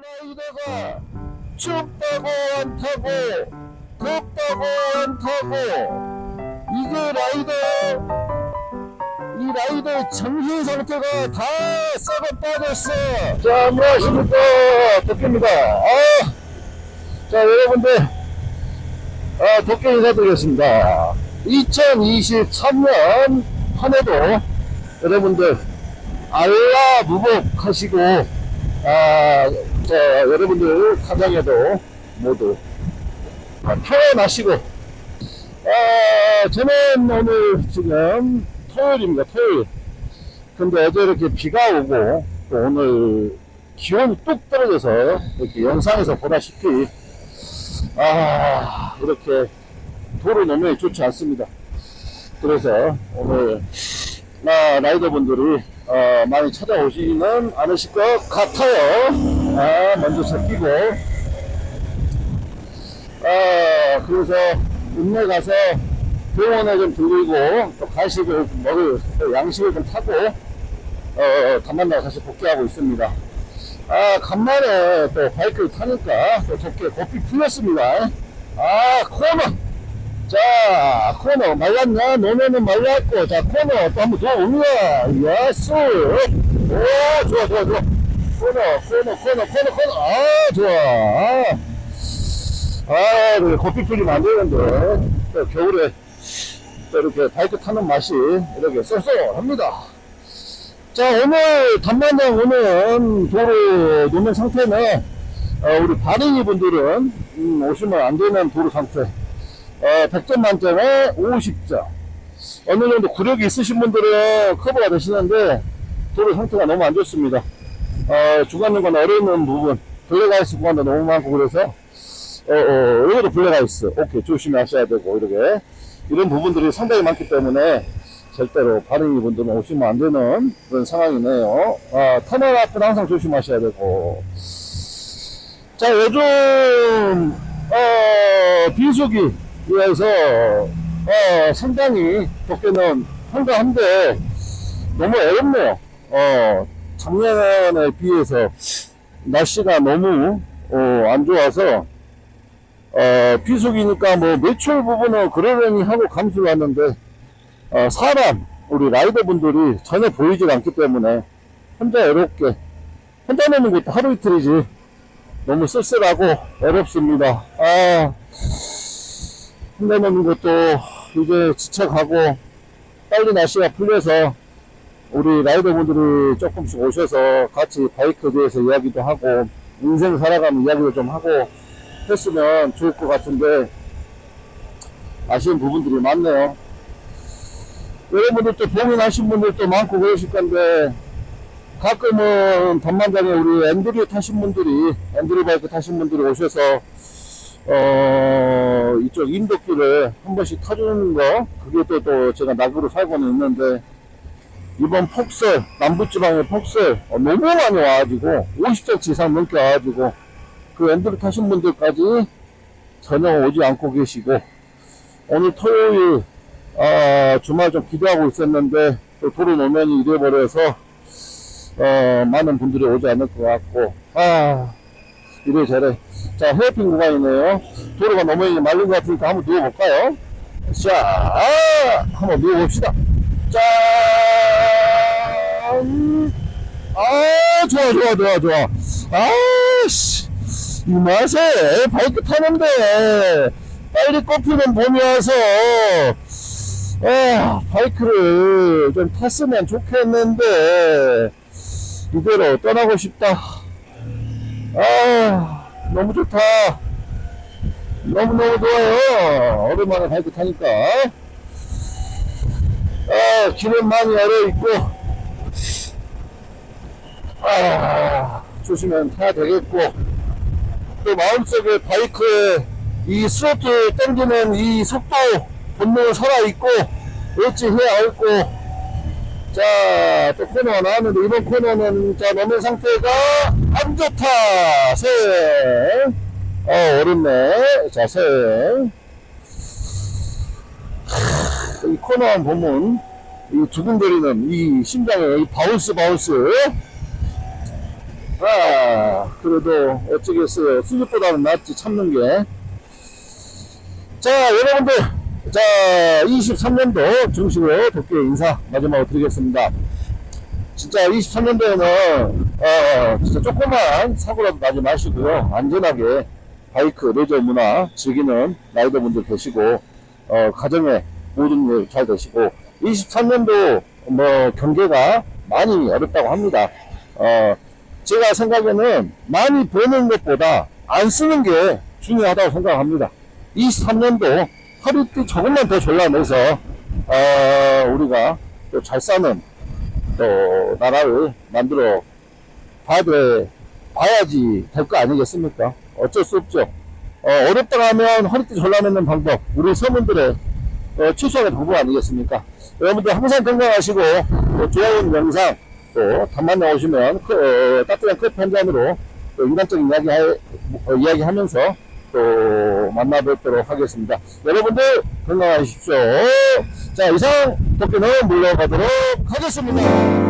라이더가 춥다고 안 타고 덥다고 안 타고 이게 라이더 이 라이더의 정신 상태가 다 썩어 빠졌어. 자 안녕하십니까? 도끼입니다. 아, 자 여러분들 아, 도끼 인사드리겠습니다. 2023년 한 해도 여러분들 알라 무복하시고 아, 자, 여러분들 가정에도 모두 아, 태어나시고. 아, 저는 오늘 지금 토요일입니다 토요일. 근데 어제 이렇게 비가 오고 또 오늘 기온이 뚝 떨어져서 이렇게 영상에서 보다시피 아 이렇게 도로 노면이 좋지 않습니다. 그래서 오늘 아, 라이더분들이 어, 많이 찾아오지는 않으실 것 같아요. 아, 먼저 잡히고. 아, 그래서 읍내 가서 병원에 좀 들리고 또 간식을 좀 먹을 또 양식을 좀 타고 어, 담만나 다시 복귀하고 있습니다. 아, 간만에 또 바이크를 타니까 또 좋게 고삐 풀렸습니다. 아, 코너! 자, 코너 말랐냐? 너네는 말랐고, 자, 코너 또 한번더 옵니다. 예스! 오, 좋아, 좋아, 좋아. 코너, 코너, 코너, 코너, 코너. 아, 좋아. 아, 아 그래, 커피 풀리면 안 되는데. 또 겨울에 또 이렇게 바이크 타는 맛이 이렇게 쏠쏠합니다. 자, 오늘 단만장 오는 도로 노면 상태는, 어, 우리 바링이 분들은, 음, 오시면 안 되는 도로 상태. 어, 100점 만점에 50점. 어느 정도 구력이 있으신 분들은 커버가 되시는데, 도로 상태가 너무 안 좋습니다. 어, 주간능건 어려운 부분, 블랙아이스 구간도 너무 많고 그래서, 어, 어, 여기도 블랙아이스. 오케이, 조심하셔야 되고, 이렇게. 이런 부분들이 상당히 많기 때문에, 절대로 바른이 분들은 오시면 안 되는 그런 상황이네요. 아, 터널 앞은 항상 조심하셔야 되고. 자, 요즘, 어, 비수기, 에서 어, 상당히 도쿄는 한가한데 너무 어렵네요. 어, 작년에 비해서 날씨가 너무 어, 안 좋아서 어, 비수기니까 뭐 매출 부분은 그러려니 하고 감수를 하는데 어, 사람 우리 라이더 분들이 전혀 보이질 않기 때문에 혼자 어렵게 혼자 내는 것도 하루 이틀이지 너무 쓸쓸하고 어렵습니다. 아. 혼내는 것도 이제 지쳐가고 빨리 날씨가 풀려서 우리 라이더분들이 조금씩 오셔서 같이 바이크에 대해서 이야기도 하고 인생 살아가는 이야기도 좀 하고 했으면 좋을 것 같은데 아쉬운 부분들이 많네요. 여러분들도 봉인하신 분들도 많고 그러실 건데 가끔은 단만장에 우리 엔드류 타신 분들이 엔드류 바이크 타신 분들이 오셔서 어, 이쪽 인도길을 한 번씩 타주는 거, 그게 또, 또 제가 낙으로 살고는 있는데, 이번 폭설, 남부지방의 폭설, 어, 너무 많이 와가지고, 50cm 이상 넘게 와가지고, 그 엔드로 타신 분들까지 전혀 오지 않고 계시고, 오늘 토요일, 어, 주말 좀 기대하고 있었는데, 또 도로 노면이 이래버려서, 어, 많은 분들이 오지 않을 것 같고, 아, 이래 저래. 자, 헤어핀 구간이네요. 도로가 너무 말린 것 같으니까 한번 누워볼까요? 자, 아, 한번 누워봅시다. 짠! 아, 좋아, 좋아, 좋아, 좋아. 아, 씨. 이 맛에 타는데 빨리 꼽히는 봄이 와서 아, 바이크를 좀 탔으면 좋겠는데 이대로 떠나고 싶다. 아, 너무 좋다. 너무너무 좋아요. 오랜만에 바이크 타니까. 아, 길은 많이 얼어 있고, 아, 조심히 타야 되겠고, 또 마음속에 바이크에 이 스로틀 당기는 이 속도 본능은 살아있고, 엣지 해야 있고, 자, 또 코너가 나왔는데, 이번 코너는, 자, 넘은 상태가 안 좋다! 세. 어, 어렵네. 자, 세. 이 코너 보면, 이 두근거리는 이 심장의 이 바운스, 바운스. 아, 그래도 어쩌겠어요. 수줍보다는 낫지, 참는 게. 자, 여러분들. 자, 23년도 정식으로 도쿄 인사 마지막으로 드리겠습니다. 진짜 23년도에는, 어, 진짜 조그만 사고라도 나지 마시고요. 안전하게 바이크, 레저 문화 즐기는 라이더 분들 되시고, 어, 가정에 모든 일 잘 되시고, 23년도 뭐 경계가 많이 어렵다고 합니다. 어, 제가 생각에는 많이 버는 것보다 안 쓰는 게 중요하다고 생각합니다. 23년도 허리띠 조금만 더 졸라내서 어, 우리가 또 잘 사는 또 나라를 만들어 봐야 봐야지 될 거 아니겠습니까? 어쩔 수 없죠. 어, 어렵다고 하면 허리띠 졸라내는 방법 우리 서민들의 어, 최소한의 방법 아니겠습니까? 여러분들 항상 건강하시고 또 좋은 영상 또 단만 나오시면 그, 어, 따뜻한 커피 한 잔으로 또 인간적인 이야기 하, 어, 이야기하면서 또 만나 뵙도록 하겠습니다. 여러분들 건강하십시오. 자 이상 도쿄는 물러가도록 하겠습니다.